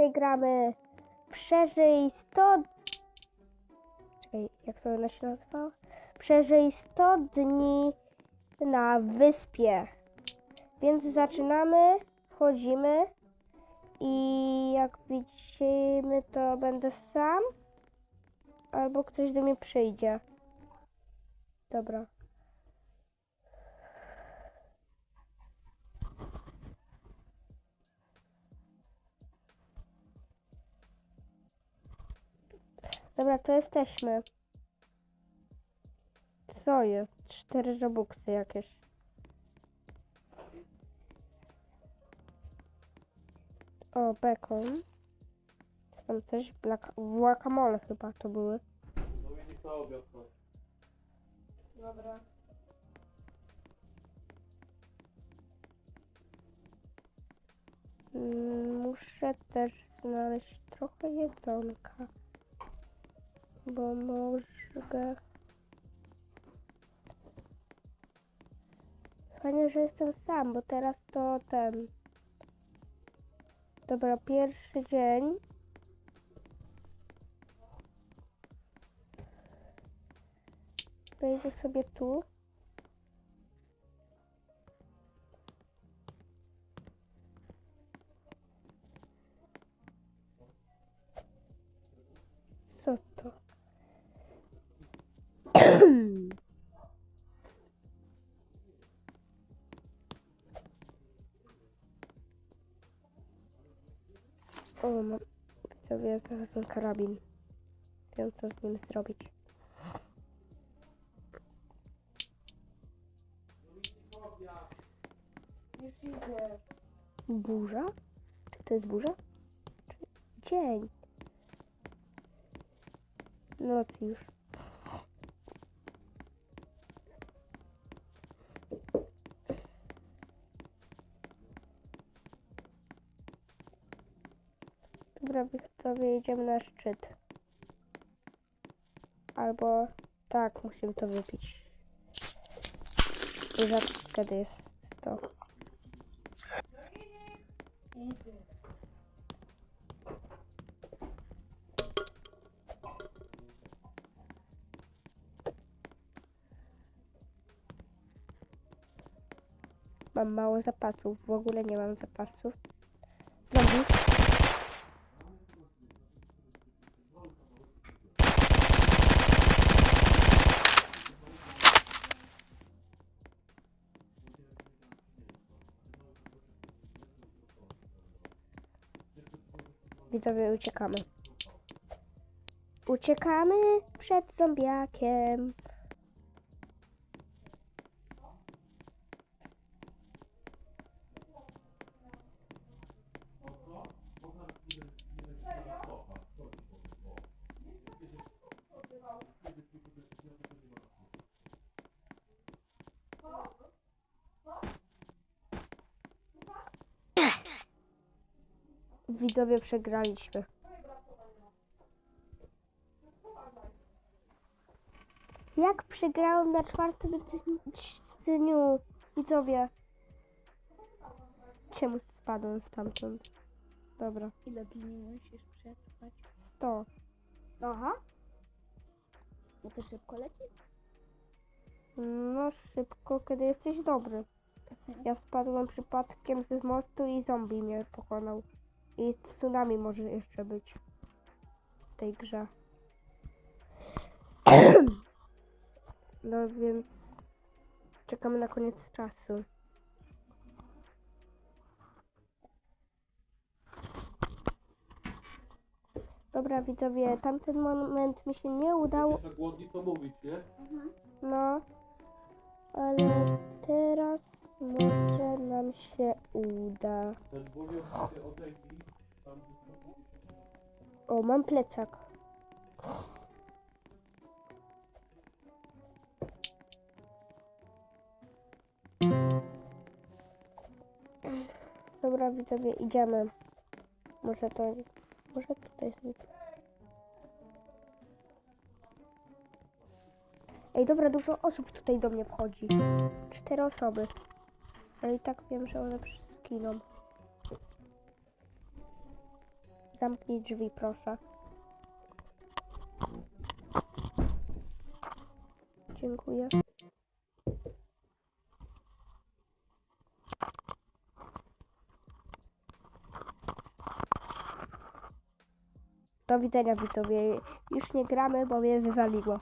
Dzisiaj gramy Przeżyj 100... Czekaj, jak to ona się nazywa? Przeżyj 100 dni na wyspie. Więc zaczynamy, wchodzimy i jak widzimy to będę sam albo ktoś do mnie przyjdzie. Dobra. Dobra, to jesteśmy. Co jest? Cztery robuxy jakieś. O, bacon. Tam coś, black... guacamole chyba to były. Dominik na obiad chodź. Dobra. Mm, Muszę też znaleźć trochę jedzonka. Bo może... Fajnie, że jestem sam, bo teraz to ten... Dobra, pierwszy dzień. Wejdę sobie tu. O, mam sobie znalazłem karabin. Wiem co z nim zrobić. Burza? Czy to jest burza? Dzień. Noc już. Dobra, sobie jedziemy na szczyt. Albo tak, musimy to wypić. I rzadko kiedy jest to. Mam mało zapasów, w ogóle nie mam zapasów. Zombie. Widzowie, uciekamy. Uciekamy przed zombiakiem. Widzowie przegraliśmy. Jak przegrałem na czwartym dni- dniu? Widzowie. Czemu spadłem stamtąd? Dobra. Ile dni musisz przetrwać? To. Aha. No to szybko leci? No szybko, kiedy jesteś dobry. Ja spadłem przypadkiem z mostu i zombie mnie pokonał. I tsunami może jeszcze być w tej grze. No więc czekamy na koniec czasu. Dobra widzowie, tamten moment mi się nie udał, Jak głodni to mówić, nie? no, ale teraz może nam się uda. Ten bulion się odejmij. Tam O, mam plecak. Dobra, widzowie, idziemy. Może to... Może tutaj są... Ej, dobra, dużo osób tutaj do mnie wchodzi. Cztery osoby. Ale i tak wiem, że one wszystkie. Zamknij drzwi, proszę. Dziękuję. Do widzenia widzowie. Już nie gramy, bo mnie wywaliło.